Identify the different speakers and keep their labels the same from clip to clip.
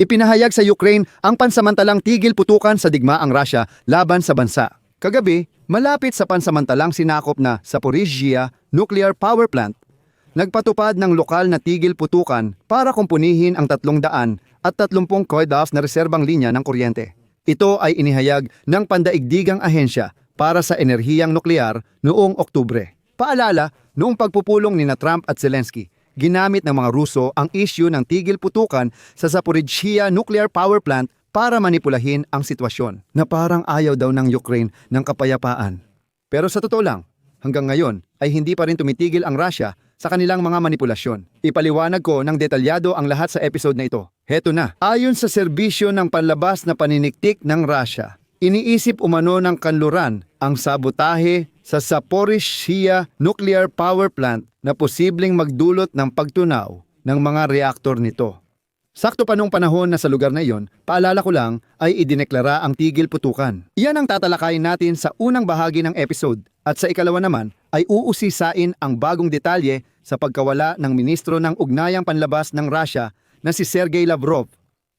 Speaker 1: Ipinahayag sa Ukraine ang pansamantalang tigil putukan sa digmaang Russia laban sa bansa. Kagabi, malapit sa pansamantalang sinakop na Zaporizhia Nuclear Power Plant, nagpatupad ng lokal na tigil putukan para kumpunihin ang 300 at 30 koidoff na reserbang linya ng kuryente. Ito ay inihayag ng pandaigdigang ahensya para sa enerhiyang nuklear noong Oktubre. Paalala, noong pagpupulong ni na Trump at Zelensky, ginamit ng mga Ruso ang issue ng tigil putukan sa Zaporizhia Nuclear Power Plant para manipulahin ang sitwasyon na parang ayaw daw ng Ukraine ng kapayapaan. Pero sa totoo lang, hanggang ngayon ay hindi pa rin tumitigil ang Russia sa kanilang mga manipulasyon. Ipaliwanag ko ng detalyado ang lahat sa episode na ito. Heto na. Ayon sa serbisyo ng panlabas na paniniktik ng Russia, iniisip umano ng kanluran ang sabotahe sa Zaporizhia Nuclear Power Plant na posibleng magdulot ng pagtunaw ng mga reaktor nito. Sakto pa nung panahon na sa lugar na iyon, paalala ko lang ay idineklara ang tigil putukan. Iyan ang tatalakayin natin sa unang bahagi ng episode at sa ikalawa naman ay uusisain ang bagong detalye sa pagkawala ng ministro ng ugnayang panlabas ng Russia na si Sergey Lavrov.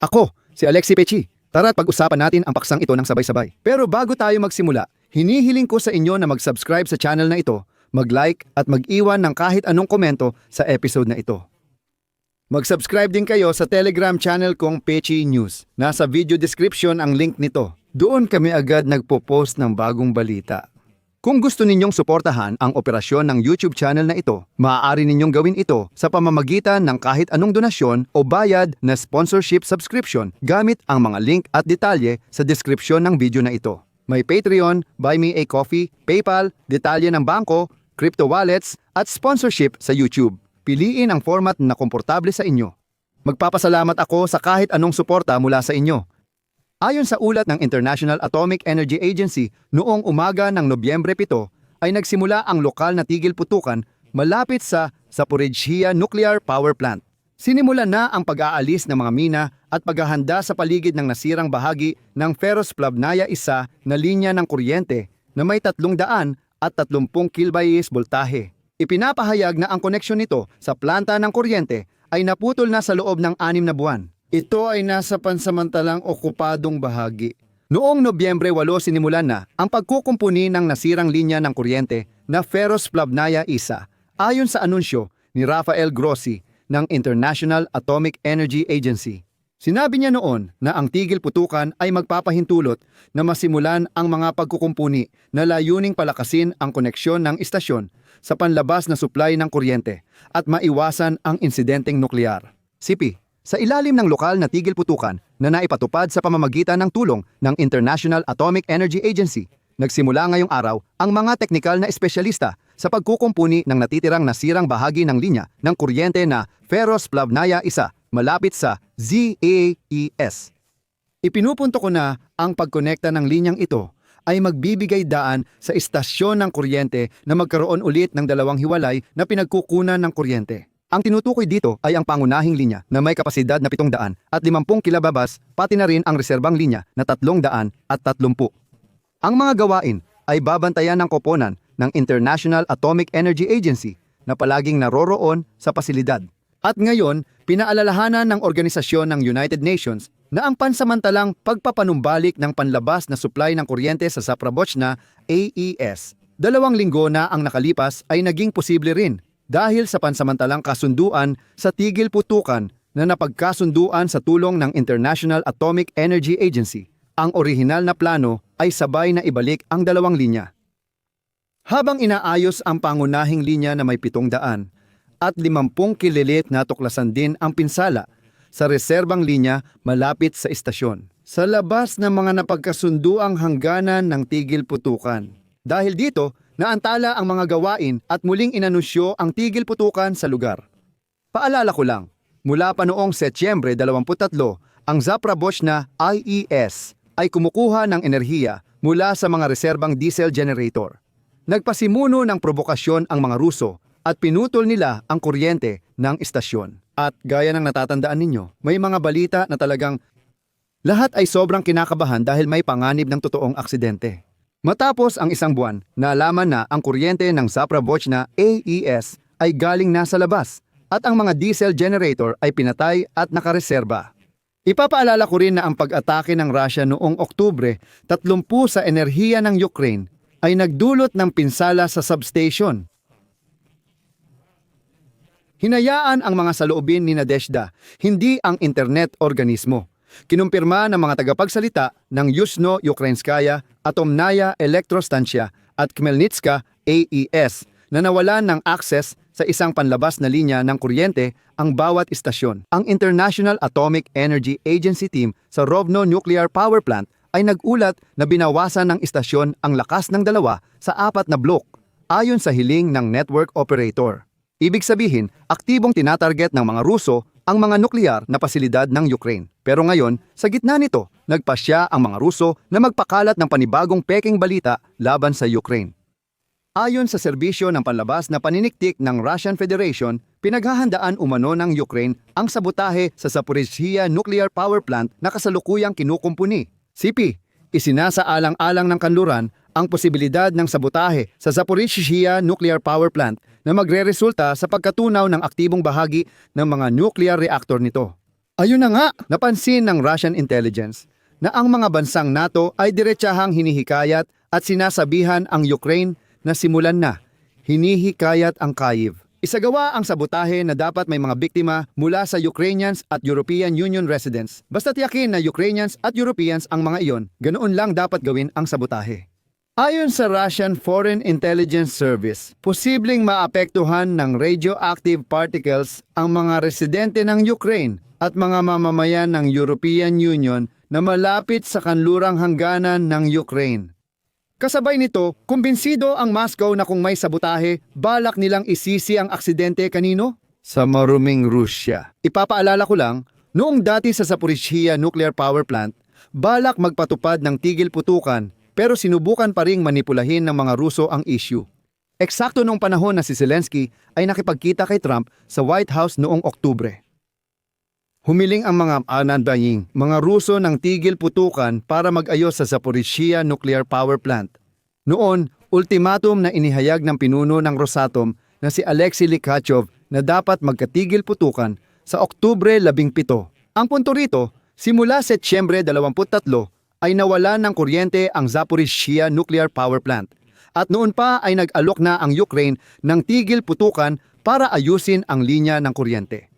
Speaker 1: Ako, si Alexei Pechi. Tara't pag-usapan natin ang paksang ito ng sabay-sabay. Pero bago tayo magsimula, hinihiling ko sa inyo na mag-subscribe sa channel na ito, mag-like at mag-iwan ng kahit anong komento sa episode na ito. Mag-subscribe din kayo sa Telegram channel kong Pechi News. Nasa video description ang link nito. Doon kami agad nagpo-post ng bagong balita. Kung gusto ninyong suportahan ang operasyon ng YouTube channel na ito, maaari ninyong gawin ito sa pamamagitan ng kahit anong donasyon o bayad na sponsorship subscription gamit ang mga link at detalye sa description ng video na ito. May Patreon, Buy Me a Coffee, PayPal, detalye ng bangko, crypto wallets at sponsorship sa YouTube. Piliin ang format na komportable sa inyo. Magpapasalamat ako sa kahit anong suporta mula sa inyo. Ayon sa ulat ng International Atomic Energy Agency, noong umaga ng Nobyembre 7 ay nagsimula ang lokal na tigil putukan malapit sa Zaporizhia Nuclear Power Plant. Sinimulan na ang pag-aalis ng mga mina at paghahanda sa paligid ng nasirang bahagi ng Ferrosplavnaya isa na linya ng kuryente na may 300 at 30 kilbayis voltahe. Ipinapahayag na ang koneksyon nito sa planta ng kuryente ay naputol na sa loob ng anim na buwan. Ito ay nasa pansamantalang okupadong bahagi. Noong Nobyembre 8 sinimulan na ang pagkukumpuni ng nasirang linya ng kuryente na Ferrosplavnaya isa ayon sa anunsyo ni Rafael Grossi ng International Atomic Energy Agency. Sinabi niya noon na ang tigil putukan ay magpapahintulot na masimulan ang mga pagkukumpuni na layuning palakasin ang koneksyon ng istasyon sa panlabas na supply ng kuryente at maiwasan ang insidenteng nuklear. Sipi, sa ilalim ng lokal na tigil putukan na naipatupad sa pamamagitan ng tulong ng International Atomic Energy Agency, nagsimula ngayong araw ang mga teknikal na espesyalista sa pagkukumpuni ng natitirang nasirang bahagi ng linya ng kuryente na Ferrosplavnaya isa malapit sa ZAES. Ipinupunto ko na ang pagkonekta ng linyang ito ay magbibigay daan sa istasyon ng kuryente na magkaroon ulit ng dalawang hiwalay na pinagkukunan ng kuryente. Ang tinutukoy dito ay ang pangunahing linya na may kapasidad na 700 at 50 kilobabas pati na rin ang reserbang linya na 300 at 30. Ang mga gawain ay babantayan ng koponan ng International Atomic Energy Agency na palaging naroroon sa pasilidad. At ngayon, pinaalalahanan ng Organisasyon ng United Nations na ang pansamantalang pagpapanumbalik ng panlabas na supply ng kuryente sa Zaporizhzhia AES. Dalawang linggo na ang nakalipas ay naging posible rin dahil sa pansamantalang kasunduan sa tigil putukan na napagkasunduan sa tulong ng International Atomic Energy Agency. Ang orihinal na plano ay sabay na ibalik ang dalawang linya. Habang inaayos ang pangunahing linya na may 700 at 50 kililit na tuklasan din ang pinsala sa reserbang linya malapit sa istasyon. Sa labas ng mga napagkasunduang hangganan ng tigil putukan. Dahil dito, naantala ang mga gawain at muling inanunsyo ang tigil putukan sa lugar. Paalala ko lang, mula pa noong Setyembre 23, ang Zaporizhzhia IES ay kumukuha ng enerhiya mula sa mga reserbang diesel generator. Nagpasimuno ng provokasyon ang mga Ruso at pinutol nila ang kuryente ng istasyon. At gaya ng natatandaan ninyo, may mga balita na talagang lahat ay sobrang kinakabahan dahil may panganib ng totoong aksidente. Matapos ang isang buwan, naalaman na ang kuryente ng Zaporizhzhia AES ay galing na sa labas at ang mga diesel generator ay pinatay at nakareserba. Ipapaalala ko rin na ang pag-atake ng Russia noong Oktubre 30 sa enerhiya ng Ukraine ay nagdulot ng pinsala sa substation. Hinayaan ang mga saloobin ni Nadezhda, hindi ang internet organismo. Kinumpirma ng mga tagapagsalita ng Yuzhno-Ukrainskaya, Atomnaya Elektrostansya at Khmelnytska AES na nawalan ng access sa isang panlabas na linya ng kuryente ang bawat istasyon. Ang International Atomic Energy Agency team sa Rovno Nuclear Power Plant ay nagulat na binawasan ng istasyon ang lakas ng dalawa sa apat na blok ayon sa hiling ng network operator. Ibig sabihin, aktibong tinatarget ng mga Ruso ang mga nuklear na pasilidad ng Ukraine. Pero ngayon, sa gitna nito, nagpasya ang mga Ruso na magpakalat ng panibagong peking balita laban sa Ukraine. Ayon sa serbisyo ng panlabas na paniniktik ng Russian Federation, pinaghahandaan umano ng Ukraine ang sabotahe sa Zaporizhia Nuclear Power Plant na kasalukuyang kinukumpuni. CP, isinasaalang-alang ng kanluran ang posibilidad ng sabotahe sa Zaporizhia Nuclear Power Plant na magre-resulta sa pagkatunaw ng aktibong bahagi ng mga nuclear reactor nito. Ayun na nga, napansin ng Russian intelligence na ang mga bansang NATO ay diretsahang hinihikayat at sinasabihan ang Ukraine na simulan na. Hinihikayat ang Kyiv. Isagawa ang sabotahe na dapat may mga biktima mula sa Ukrainians at European Union residents. Basta tiyakin na Ukrainians at Europeans ang mga iyon, ganoon lang dapat gawin ang sabotahe. Ayon sa Russian Foreign Intelligence Service, posibleng maapektuhan ng radioactive particles ang mga residente ng Ukraine at mga mamamayan ng European Union na malapit sa kanlurang hangganan ng Ukraine. Kasabay nito, kumbinsido ang Moscow na kung may sabotahe, balak nilang isisi ang aksidente kanino? Sa maruming Rusya. Ipapaalala ko lang, noong dati sa Zaporizhia Nuclear Power Plant, balak magpatupad ng tigil putukan pero sinubukan pa ring manipulahin ng mga Ruso ang issue. Eksakto noong panahon na si Zelensky ay nakipagkita kay Trump sa White House noong Oktubre. Humiling ang mga ananbaying, mga Ruso ng tigil putukan para mag-ayos sa Zaporizhia Nuclear Power Plant. Noon, ultimatum na inihayag ng pinuno ng Rosatom na si Alexei Likhachev na dapat magkatigil putukan sa Oktubre 17. Ang punto rito, simula Setyembre 23 ay nawala ng kuryente ang Zaporizhia Nuclear Power Plant. At noon pa ay nag-alok na ang Ukraine ng tigil putukan para ayusin ang linya ng kuryente.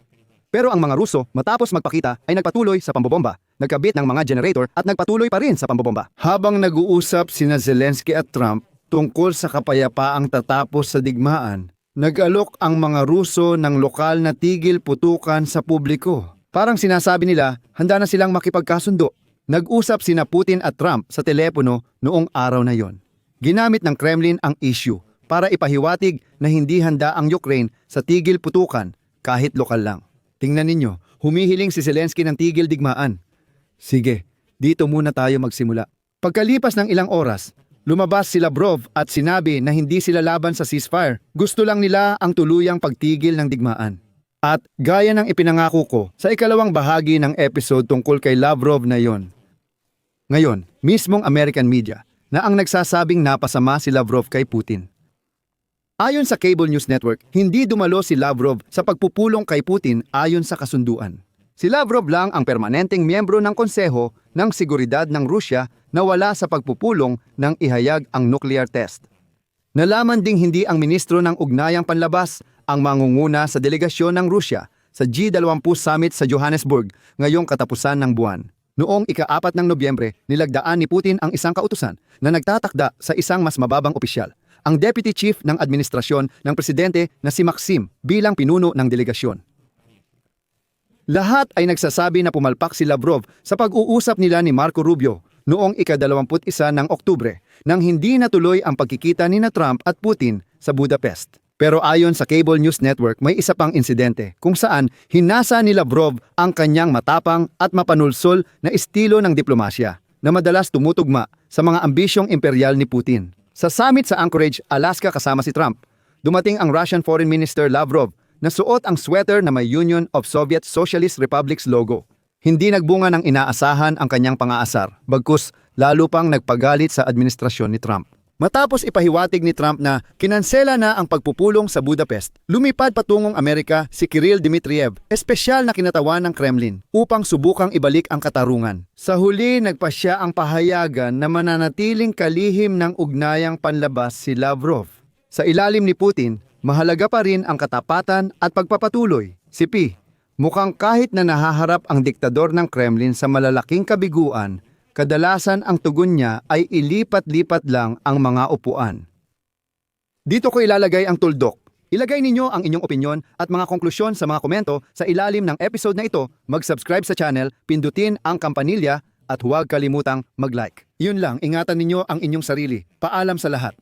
Speaker 1: Pero ang mga Ruso, matapos magpakita, ay nagpatuloy sa pambobomba, nagkabit ng mga generator at nagpatuloy pa rin sa pambobomba. Habang nag-uusap sina Zelensky at Trump tungkol sa kapayapaang tatapos sa digmaan, nag-alok ang mga Ruso ng lokal na tigil putukan sa publiko. Parang sinasabi nila, handa na silang makipagkasundo. Nag-usap sina Putin at Trump sa telepono noong araw na yon. Ginamit ng Kremlin ang issue para ipahiwatig na hindi handa ang Ukraine sa tigil putukan kahit lokal lang. Tingnan ninyo, humihiling si Zelensky ng tigil digmaan. Sige, dito muna tayo magsimula. Pagkalipas ng ilang oras, lumabas si Lavrov at sinabi na hindi sila laban sa ceasefire. Gusto lang nila ang tuluyang pagtigil ng digmaan. At gaya ng ipinangako ko sa ikalawang bahagi ng episode tungkol kay Lavrov na yon. Ngayon, mismong American media na ang nagsasabing napasama si Lavrov kay Putin. Ayon sa Cable News Network, hindi dumalo si Lavrov sa pagpupulong kay Putin ayon sa kasunduan. Si Lavrov lang ang permanenteng miyembro ng Konseho ng Seguridad ng Rusya na wala sa pagpupulong ng ihayag ang nuclear test. Nalaman ding hindi ang ministro ng Ugnayang Panlabas ang mangunguna sa delegasyon ng Rusya sa G20 Summit sa Johannesburg ngayong katapusan ng buwan. Noong ika-apat ng Nobyembre, nilagdaan ni Putin ang isang kautusan na nagtatakda sa isang mas mababang opisyal ang Deputy Chief ng Administrasyon ng Presidente na si Maxim bilang pinuno ng delegasyon. Lahat ay nagsasabi na pumalpak si Lavrov sa pag-uusap nila ni Marco Rubio noong ika-21 ng Oktubre nang hindi natuloy ang pagkikita ni na Trump at Putin sa Budapest. Pero ayon sa Cable News Network, may isa pang insidente kung saan hinasa ni Lavrov ang kanyang matapang at mapanulsol na estilo ng diplomasya na madalas tumutugma sa mga ambisyong imperial ni Putin. Sa summit sa Anchorage, Alaska kasama si Trump, dumating ang Russian Foreign Minister Lavrov na suot ang sweater na may Union of Soviet Socialist Republics logo. Hindi nagbunga ng inaasahan ang kanyang pangaasar, bagkus lalo pang nagpagalit sa administrasyon ni Trump. Matapos ipahiwatig ni Trump na kinansela na ang pagpupulong sa Budapest, lumipad patungong Amerika si Kirill Dmitriev, espesyal na kinatawan ng Kremlin, upang subukang ibalik ang katarungan. Sa huli, nagpa siya ang pahayagan na mananatiling kalihim ng ugnayang panlabas si Lavrov. Sa ilalim ni Putin, mahalaga pa rin ang katapatan at pagpapatuloy. Si P, mukhang kahit na nahaharap ang diktador ng Kremlin sa malalaking kabiguan, kadalasan ang tugon niya ay ilipat-lipat lang ang mga upuan. Dito ko ilalagay ang tuldok. Ilagay ninyo ang inyong opinyon at mga konklusyon sa mga komento sa ilalim ng episode na ito, mag-subscribe sa channel, pindutin ang kampanilya at huwag kalimutang mag-like. Yun lang, ingatan ninyo ang inyong sarili. Paalam sa lahat.